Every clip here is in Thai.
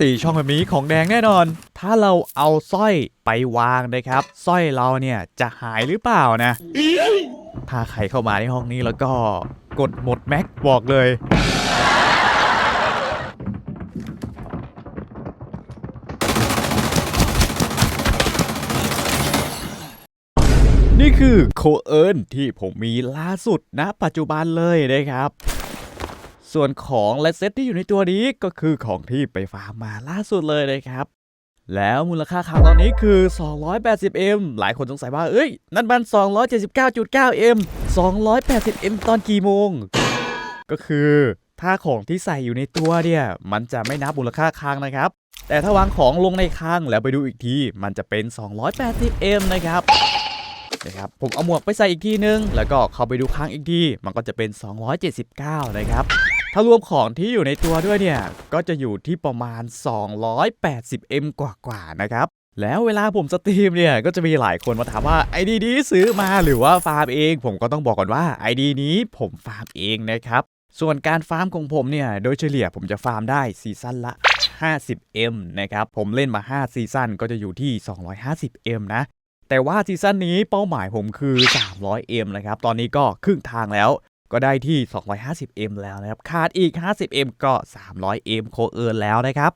สี่ช่องแบบนี้ของแดงแน่นอน ถ้าเราเอาสร้อยไปวางนะครับสร้อยเราเนี่ยจะหายหรือเปล่านะ ถ้าใครเข้ามาในห้องนี้แล้วก็กดหมดแม็กบอกเลยนี่คือโคเอิร์นที่ผมมีล่าสุดณปัจจุบันเลยนะครับ ส่วนของและเซตที่อยู่ในตัวนี้ก็คือของที่ไปฟาร์มมาล่าสุดเลยนะครับ แล้วมูลค่าคางตอนนี้คือ 280M หลายคนสงสัยว่า เอ้ย นั่นมัน 279.9M 280M ตอนกี่โมง ก็คือถ้าของที่ใส่อยู่ในตัวเนี่ย มันจะไม่นับมูลค่าค้างนะครับ แต่ถ้าวางของลงในค้างแล้วไปดูอีกที มันจะเป็น 280M นะครับนะครับผมเอาหมวกไปใส่อีกทีนึง แล้วก็เข้าไปดูค้างอีกที มันก็จะเป็น 279 นะครับ ถ้ารวมของที่อยู่ในตัวด้วยเนี่ย ก็จะอยู่ที่ประมาณ 280M กว่าๆนะครับ แล้วเวลาผมสตรีมเนี่ย ก็จะมีหลายคนมาถามว่า ID นี้ซื้อมาหรือว่าฟาร์มเอง ผมก็ต้องบอกก่อนว่า ID นี้ผมฟาร์มเองนะครับ ส่วนการฟาร์มของผมเนี่ย โดยเฉลี่ยผมจะฟาร์มได้ซีซั่นละ 50M นะครับ ผมเล่นมา 5 ซีซั่นก็จะอยู่ที่ 250M นะ แต่ว่าซีซั่นนี้เป้าหมายผมคือ 300M นะครับ ตอนนี้ก็ครึ่งทางแล้ว ก็ได้ที่ 250M แล้วนะครับ ขาดอีก 50M ก็ 300M โคเอิร์แล้วนะครับ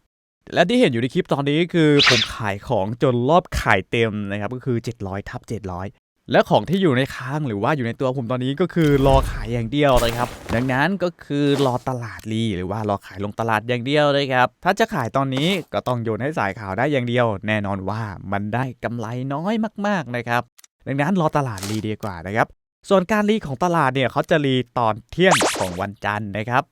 และที่เห็นอยู่ในคลิปตอนนี้คือผมขายของจนรอบขายเต็มนะครับ ก็คือ 700ทับ700 และของที่อยู่ในค้างหรือว่าอยู่ในตัวผมตอนนี้ก็คือรอขายอย่างเดียวนะครับ ดังนั้นก็คือรอตลาดรีหรือว่ารอขายลงตลาดอย่างเดียวนะครับ ถ้าจะขายตอนนี้ก็ต้องโยนให้สายข่าวได้อย่างเดียว แน่นอนว่ามันได้กำไรน้อยมาก ๆนะครับ ดังนั้นรอตลาดรีดีกว่านะครับ ส่วนการรีของตลาดเนี่ยเขาจะรีตอนเที่ยงของวันจันทร์นะครับ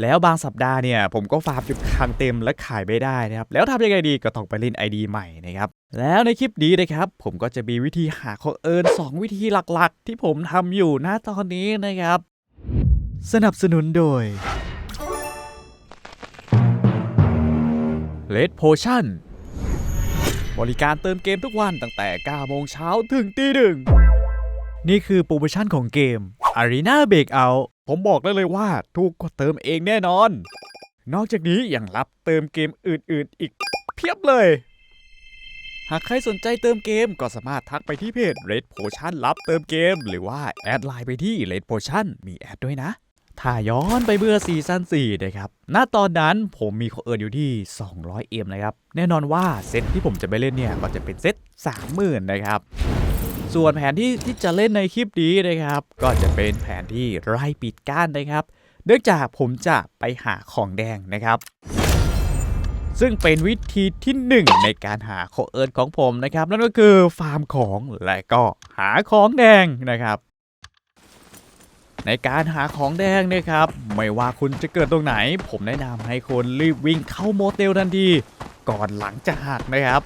แล้วบางสัปดาห์เนี่ยผมก็ฟาร์มจุดค้างเต็มและขายไม่ได้นะครับ แล้วทำยังไงดีก็ต้องไปเล่น ID ใหม่นะครับ แล้วในคลิปนี้นะครับ ผมก็จะมีวิธีหาโคเอิร์น2วิธีหลักๆ ที่ผมทำอยู่ณตอนนี้นะครับ สนับสนุนโดย Red Potion บริการเติมเกมทุกวันตั้งแต่ 9 โมงเช้าถึงตีหนึ่ง นี่คือโปรโมชั่นของเกม Arena Breakout ผมบอกได้เลยว่าถูกกว่าเติมเองแน่นอน นอกจากนี้ยังรับเติมเกมอื่นๆ อีกเพียบเลย หากใครสนใจเติมเกมก็สามารถทักไปที่เพจ Red Potion รับเติมเกม หรือว่าแอดไลน์ไปที่ Red Potion มีแอดด้วยนะ ถ้าย้อนไปเมื่อซีซั่น4นะครับ ณ ตอนนั้นผมมีโคเอิร์นอยู่ที่ 200M นะครับ แน่นอนว่าเซตที่ผมจะไปเล่นเนี่ยก็จะเป็นเซต30,000 นะครับ ส่วนแผนที่ที่จะเล่นในคลิปนี้นะครับ ก็จะเป็นแผนที่ไล่ปิดก้านนะครับ เนื่องจากผมจะไปหาของแดงนะครับ ซึ่งเป็นวิธีที่หนึ่งในการหาโคเอิร์นของผมนะครับ นั่นก็คือฟาร์มของและก็หาของแดงนะครับในการหาของแดงนี่ยครับ ไม่ว่าคุณจะเกิดตรงไหน ผมแนะนำให้คนรีบวิ่งเข้าโมเตลทันที ก่อนหลังจะหักนะครับ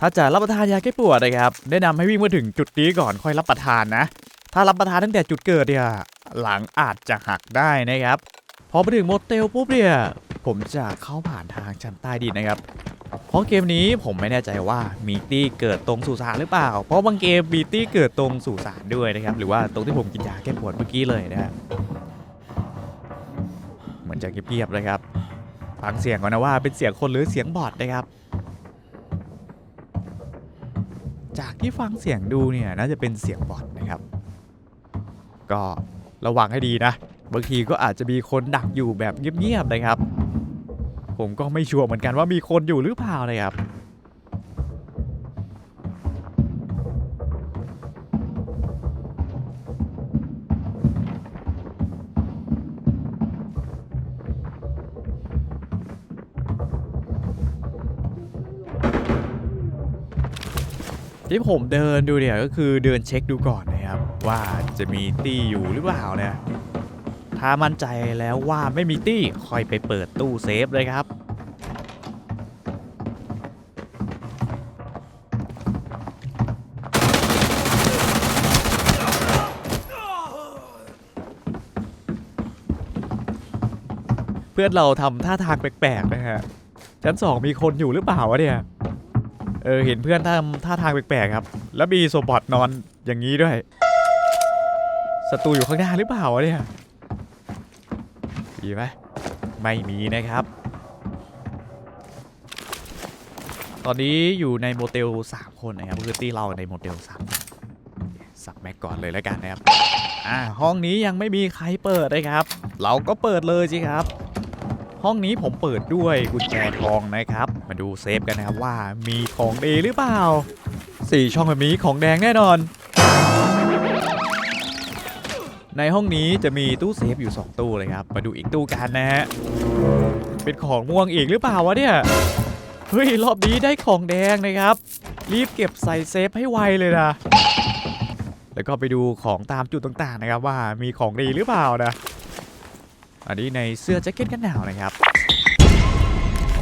ถ้าจะรับประทานยาแก้ปวดนะครับแนะนำให้วิ่งมาถึงจุดนี้ก่อนค่อยรับประทานนะ ถ้ารับประทานตั้งแต่จุดเกิดเนี่ยหลังอาจจะหักได้นะครับ พอไปถึงโมเตลปุ๊บเนี่ยผมจะเข้าผ่านทางชั้นใต้ดินนะครับ เพราะเกมนี้ผมไม่แน่ใจว่ามีตี้เกิดตรงสุสานหรือเปล่า เพราะบางเกมมีตี้เกิดตรงสุสานด้วยนะครับ หรือว่าตรงที่ผมกินยาแก้ปวดเมื่อกี้เลยนะฮะเหมือนจะเงียบๆเลยครับ ฟังเสียงก่อนนะว่าเป็นเสียงคนหรือเสียงบอทนะครับ จากที่ฟังเสียงดูเนี่ยน่าจะเป็นเสียงบอทนะครับ ก็ระวังให้ดีนะ บางทีก็อาจจะมีคนดักอยู่แบบเงียบๆนะครับ ผมก็ไม่ชัวร์เหมือนกันว่ามีคนอยู่หรือเปล่าเลยครับ ที่ผมเดินดูเนี่ยก็คือเดินเช็คดูก่อนนะครับ ว่าจะมีตี้อยู่หรือเปล่าเนี่ยถ้ามั่นใจแล้วว่าไม่มีตี้ค่อยไปเปิดตู้เซฟเลยครับเพื่อนเราทำท่าทางแปลกๆนะฮะชั้นสองมีคนอยู่หรือเปล่าวะเนี่ย เออเห็นเพื่อนทำท่าทางแปลกๆครับ แล้วมีโซบอทนอนอย่างนี้ด้วยศัตรูอยู่ข้างหน้าหรือเปล่าเนี่ยมีไหมไม่มีนะครับ ตอนนี้อยู่ในโมเดล3คนนะครับคือตีเราในโมเดล3คนสับแม็กก่อนเลยแล้วกันนะครับอ่าห้องนี้ยังไม่มีใครเปิดนะครับ เราก็เปิดเลยสิครับ ห้องนี้ผมเปิดด้วยกุญแจทองนะครับ มาดูเซฟกันนะครับว่ามีของดีหรือเปล่าสี่ช่องแบบนี้ของแดงแน่นอน ในห้องนี้จะมีตู้เซฟอยู่ 2 ตู้เลยครับ มาดูอีกตู้กันนะฮะ เป็นของม่วงอีกหรือเปล่าวะเนี่ย เฮ้ย รอบนี้ได้ของแดงนะครับ รีบเก็บใส่เซฟให้ไวเลยนะ แล้วก็ไปดูของตามจุดต่างๆนะครับว่ามีของดีหรือเปล่านะ อันนี้ในเสื้อแจ็คเก็ตกันหนาวนะครับ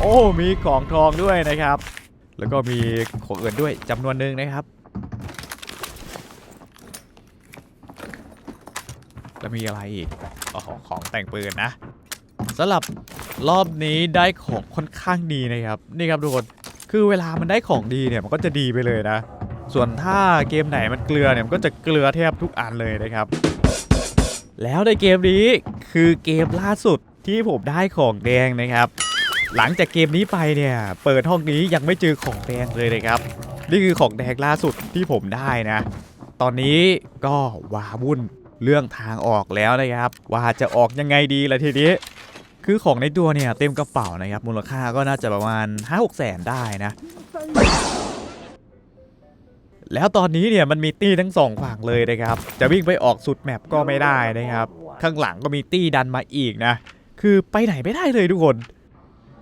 โอ้มีของทองด้วยนะครับ แล้วก็มีของอื่นด้วยจำนวนหนึ่งนะครับ แล้วมีอะไรอีกอ๋อของแต่งปืนนะสำหรับรอบนี้ได้ของค่อนข้างดีนะครับนี่ครับทุกคนคือเวลามันได้ของดีเนี่ยมันก็จะดีไปเลยนะ ส่วนถ้าเกมไหนมันเกลือเนี่ยมันก็จะเกลือแทบทุกอันเลยนะครับ แล้วในเกมนี้คือเกมล่าสุดที่ผมได้ของแดงนะครับ หลังจากเกมนี้ไปเนี่ย เปิดห้องนี้ยังไม่เจอของแดงเลยนะครับ นี่คือของแดงล่าสุดที่ผมได้นะ ตอนนี้ก็วาวุ่นเรื่องทางออกแล้วนะครับ ว่าจะออกยังไงดีละทีนี้คือของในตัวเนี่ยเต็มกระเป๋านะครับ มูลค่าก็น่าจะประมาณ 5-6แสนได้นะ แล้วตอนนี้เนี่ยมันมีตี้ทั้งสองฝั่งเลยนะครับ จะวิ่งไปออกสุดแมปก็ไม่ได้นะครับ ข้างหลังก็มีตี้ดันมาอีกนะ คือไปไหนไม่ได้เลยทุกคน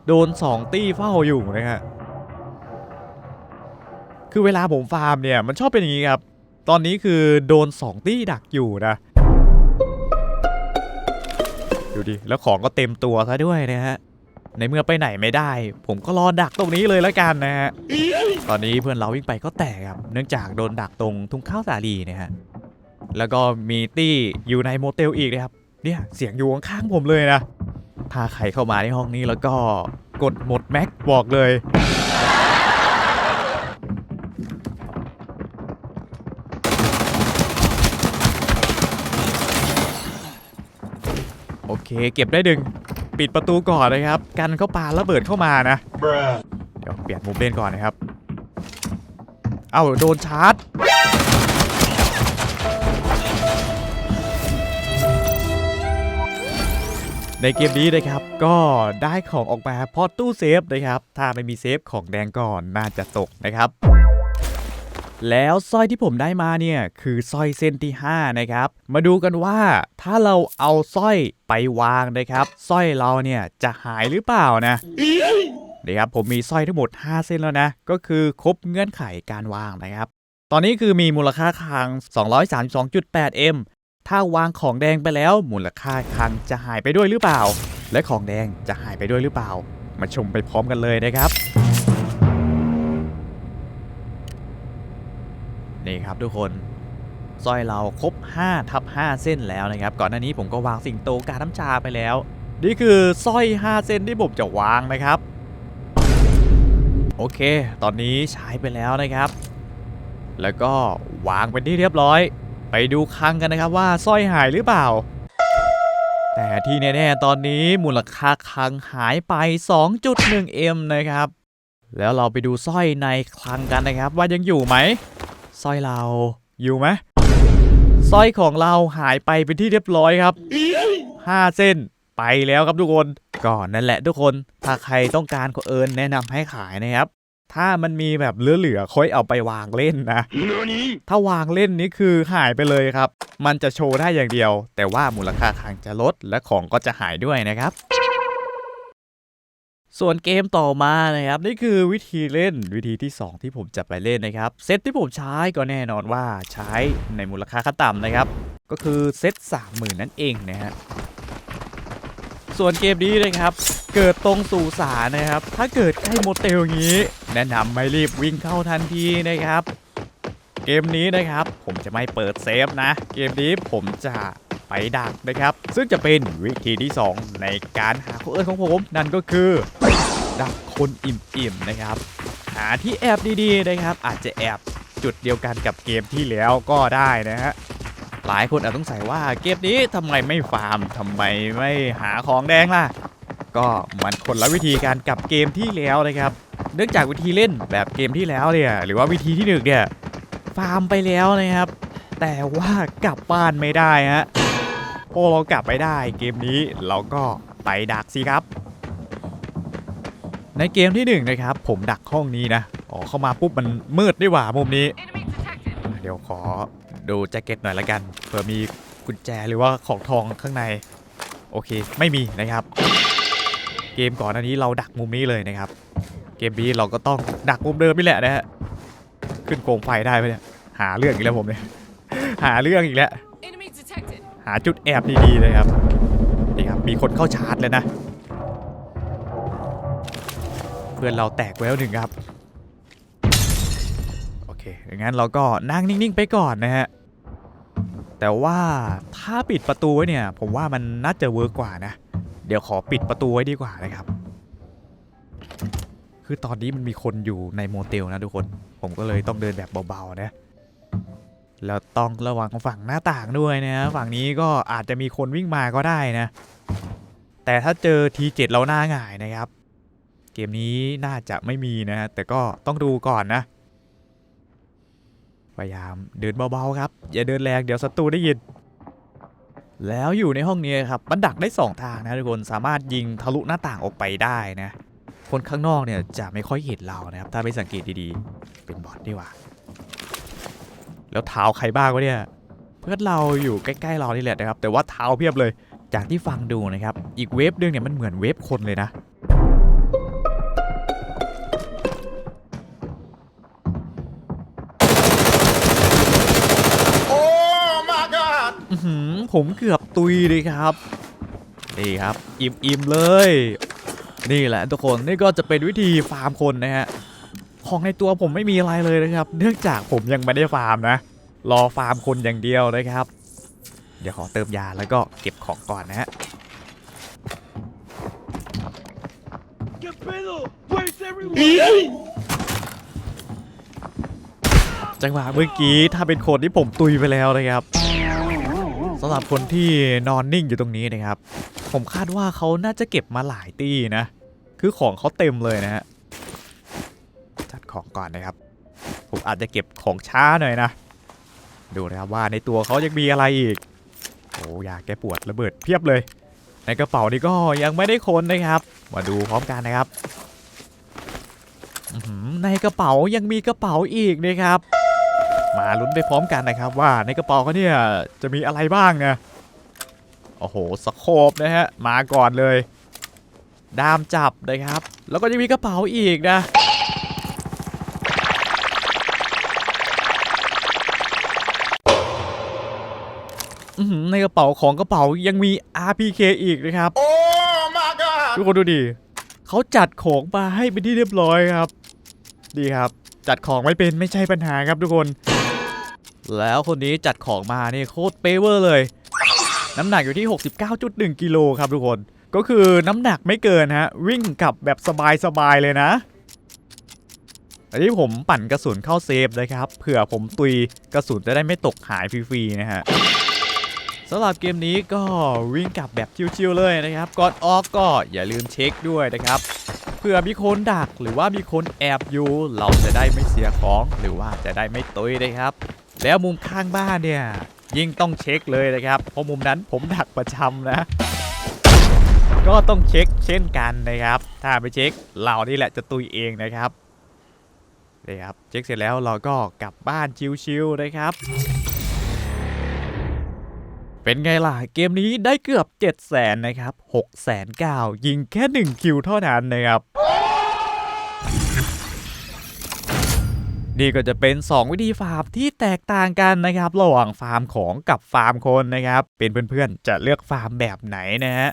โดน 2 ตี้เฝ้าอยู่นะฮะคือเวลาผมฟาร์มเนี่ยมันชอบเป็นอย่างนี้ครับ ตอนนี้คือโดน 2 ตี้ดักอยู่นะ ดูดิ แล้วของก็เต็มตัวซะด้วยนะฮะ ในเมื่อไปไหนไม่ได้ ผมก็รอดักตรงนี้เลยแล้วกันนะฮะ ตอนนี้เพื่อนเราวิ่งไปก็แตกครับ เนื่องจากโดนดักตรงทุ่งข้าวสาลีนะฮะ แล้วก็มีตี้อยู่ในโมเตลอีกนะครับ เนี่ยเสียงอยู่ข้างๆผมเลยนะ ถ้าใครเข้ามาในห้องนี้แล้วก็กดหมดแม็กบอกเลย โอเค เก็บได้ดึง ปิดประตูก่อนนะครับ กันเขาปาระเบิดเข้ามานะ เดี๋ยวเปลี่ยนมุมเล่นก่อนนะครับ เอ้าโดนชาร์จ ในเกมนี้นะครับก็ได้ของออกมาเพราะตู้เซฟนะครับ ถ้าไม่มีเซฟของแดงก่อนน่าจะตกนะครับ แล้วสร้อยที่ผมได้มาเนี่ยคือสร้อยเส้นที่ 5 นะครับ มาดูกันว่าถ้าเราเอาสร้อยไปวางนะครับสร้อยเราเนี่ยจะหายหรือเปล่านะนะครับผมมีสร้อยทั้งหมด 5 เส้นแล้วนะ ก็คือครบเงื่อนไขการวางนะครับ ตอนนี้คือมีมูลค่าคลัง 232.8M ถ้าวางของแดงไปแล้วมูลค่าคลังจะหายไปด้วยหรือเปล่า และของแดงจะหายไปด้วยหรือเปล่า มาชมไปพร้อมกันเลยนะครับ นี่ครับทุกคนสร้อยเราครบ5ทับ5เส้นแล้วนะครับ ก่อนหน้านี้ผมก็วางสิงโตกาน้ำชาไปแล้ว นี่คือสร้อย 5 เส้นที่ผมจะวางนะครับ โอเค ตอนนี้ใช้ไปแล้วนะครับ แล้วก็วางเป็นที่เรียบร้อย ไปดูคังกันนะครับว่าสร้อยหายหรือเปล่า แต่ที่แน่ๆตอนนี้มูลค่าคังหายไป 2.1M นะครับ แล้วเราไปดูสร้อยในคลังกันนะครับ ว่ายังอยู่ไหมสร้อยเราอยู่ไหมสร้อยของเราหายไปเป็นที่เรียบร้อยครับ 5 เส้นไปแล้วครับทุกคนก่อนนั่นแหละทุกคน ถ้าใครต้องการก็เอิญแนะนำให้ขายนะครับ ถ้ามันมีแบบเหลือๆค่อยเอาไปวางเล่นนะถ้าวางเล่นนี่คือหายไปเลยครับ มันจะโชว์ได้อย่างเดียว แต่ว่ามูลค่าคลังจะลดและของก็จะหายด้วยนะครับส่วนเกมต่อมานะครับนี่คือวิธีเล่นวิธีที่ 2 ที่ผมจะไปเล่นนะครับเซตที่ผมใช้ก็แน่นอนว่าใช้ในมูลค่าขั้นต่ำนะครับ ก็คือเซต30,000 นั่นเองนะฮะ ส่วนเกมนี้นะครับ เกิดตรงสู่สานะครับ ถ้าเกิดใกล้โมเตลอย่างนี้ แนะนำไม่รีบวิ่งเข้าทันทีนะครับ เกมนี้นะครับผมจะไม่เปิดเซฟนะ เกมนี้ผมจะไปดักนะครับ ซึ่งจะเป็นวิธีที่ 2 ในการหาคนเอิญของผม นั่นก็คือ ดักคนอิ่มๆนะครับ หาที่แอบดีๆนะครับ อาจจะแอบจุดเดียวกันกับเกมที่แล้วก็ได้นะฮะ หลายคนอาจต้องใส่ว่าเกมนี้ทำไมไม่ฟาร์มทำไมไม่หาของแดงล่ะ ก็มันคนละวิธีการกับเกมที่แล้วนะครับ เนื่องจากวิธีเล่นแบบเกมที่แล้วเนี่ยหรือว่าวิธีที่หนึ่งเนี่ยฟาร์มไปแล้วนะครับ แต่ว่ากลับบ้านไม่ได้ฮะพอเรากลับไปได้เกมนี้เราก็ไปดักสิครับ ในเกมที่หนึ่งนะครับ ผมดักห้องนี้นะอ๋อเข้ามาปุ๊บมันมืดดีกว่ามุมนี้ เดี๋ยวขอ ดูแจ็คเก็ตหน่อยละกันเผื่อมีกุญแจหรือว่าของทองข้างใน โอเคไม่มีนะครับ เกมก่อนอันนี้เราดักมุมนี้เลยนะครับ เกมนี้เราก็ต้องดักมุมเดิมนี่แหละนะฮะขึ้นโคมไฟได้ไหมเนี่ยหาเรื่องอีกแล้วผมเนี่ยหาเรื่องอีกแล้ว Enemy detected. หาจุดแอบดีๆเลยครับนี่ครับมีคนเข้าชาร์จแล้วนะ เพื่อนเราแตกไว้แล้วหนึ่งครับโอเคอย่างนั้นเราก็นั่งนิ่งๆไปก่อนนะฮะ แต่ว่าถ้าปิดประตูไว้เนี่ย ผมว่ามันน่าจะเวิร์กกว่านะ เดี๋ยวขอปิดประตูไว้ดีกว่านะครับ คือตอนนี้มันมีคนอยู่ในโมเตลนะทุกคน ผมก็เลยต้องเดินแบบเบาๆนะ แล้วต้องระวังฝั่งหน้าต่างด้วยนะ ฝั่งนี้ก็อาจจะมีคนวิ่งมาก็ได้นะ แต่ถ้าเจอทีเจ็ดเราหน้าหง่ายนะครับ เกมนี้น่าจะไม่มีนะ แต่ก็ต้องดูก่อนนะ พยายามเดินเบาๆครับ อย่าเดินแรงเดี๋ยวศัตรูได้ยิน แล้วอยู่ในห้องนี้ครับมันดักได้สองทางนะทุกคนสามารถยิงทะลุหน้าต่างออกไปได้นะ คนข้างนอกเนี่ยจะไม่ค่อยเห็นเรานะครับ ถ้าไม่สังเกตดีๆ เป็นบอทดีกว่า แล้วเท้าใครบ้างวะเนี่ย เพื่อนเราอยู่ใกล้ๆเรานี่แหละนะครับ แต่ว่าเท้าเพียบเลย จากที่ฟังดูนะครับ อีกเวฟนึงเนี่ยมันเหมือนเวฟคนเลยนะ ผมเกือบตุยเลยครับ นี่ครับ อิ่มๆเลย นี่แหละทุกคนนี่ก็จะเป็นวิธีฟาร์มคนนะฮะของในตัวผมไม่มีอะไรเลยนะครับ เนื่องจากผมยังไม่ได้ฟาร์มนะ รอฟาร์มคนอย่างเดียวนะครับ เดี๋ยวขอเติมยาแล้วก็เก็บของก่อนนะฮะจังหวะเมื่อกี้ถ้าเป็นคนที่ผมตุยไปแล้วนะครับ สำหรับคนที่นอนนิ่งอยู่ตรงนี้นะครับ ผมคาดว่าเขาน่าจะเก็บมาหลายตี้นะ คือของเขาเต็มเลยนะฮะ จัดของก่อนนะครับ ผมอาจจะเก็บของช้าหน่อยนะ ดูนะครับว่าในตัวเขายังมีอะไรอีก โอ้ยาแก้ปวดระเบิดเพียบเลย ในกระเป๋านี่ก็ยังไม่ได้ค้นนะครับ มาดูพร้อมกันนะครับ ในกระเป๋ายังมีกระเป๋าอีกนะครับ มาลุ้นไปพร้อมกันนะครับ ว่าในกระเป๋าเขาเนี่ยจะมีอะไรบ้างนะโอ้โหสโคปนะฮะมาก่อนเลยดามจับนะครับ แล้วก็จะมีกระเป๋าอีกนะอื้อหือในกระเป๋าของกระเป๋ายังมี RPK อีกนะครับ Oh my god! ทุกคนดูดิเขาจัดของมาให้เป็นที่เรียบร้อยครับ ดีครับ จัดของไม่เป็นไม่ใช่ปัญหาครับทุกคน แล้วคนนี้จัดของมานี่โคตรเปเวอร์เลย น้ำหนักอยู่ที่ 69.1 กิโลครับทุกคน ก็คือน้ำหนักไม่เกินฮะ วิ่งกลับแบบสบาย ๆ เลยนะ อันนี้ผมปั่นกระสุนเข้าเซฟนะครับเผื่อผมตุยกระสุนจะได้ไม่ตกหายฟรีๆนะฮะสำหรับเกมนี้ก็วิ่งกลับแบบชิวๆเลยนะครับก่อนออกก็อย่าลืมเช็คด้วยนะครับเพื่อมีคนดักหรือว่ามีคนแอบอยู่ เราจะได้ไม่เสียของหรือว่าจะได้ไม่ตุยนะครับ แล้วมุมข้างบ้านเนี่ย ยิ่งต้องเช็คเลยนะครับ เพราะมุมนั้นผมดักประจำนะ ก็ต้องเช็คเช่นกันนะครับ ถ้าไม่เช็คเรานี่แหละจะตุยเองนะครับนี่ครับเช็คเสร็จแล้วเราก็กลับบ้านชิวๆนะครับ เป็นไงล่ะเกมนี้ได้เกือบ 7 0 0แสนนะครับ6แสน9ยิงแค่ 1 คิวเท่านั้นนะครับ นี่ก็จะเป็น 2 วิธีฟาร์มที่แตกต่างกันนะครับ ระหว่างฟาร์มของกับฟาร์มคนนะครับ เป็นเพื่อนๆ จะเลือกฟาร์มแบบไหนนะฮะ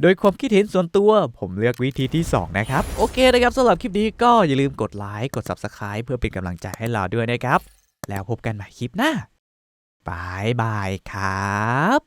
โดยความคิดเห็นส่วนตัวผมเลือกวิธีที่ 2 นะครับ โอเคนะครับสำหรับคลิปนี้ก็อย่าลืมกดไลค์กด Subscribe เพื่อเป็นกำลังใจให้เราด้วยนะครับ แล้วพบกันใหม่คลิปหน้าบายบายครับ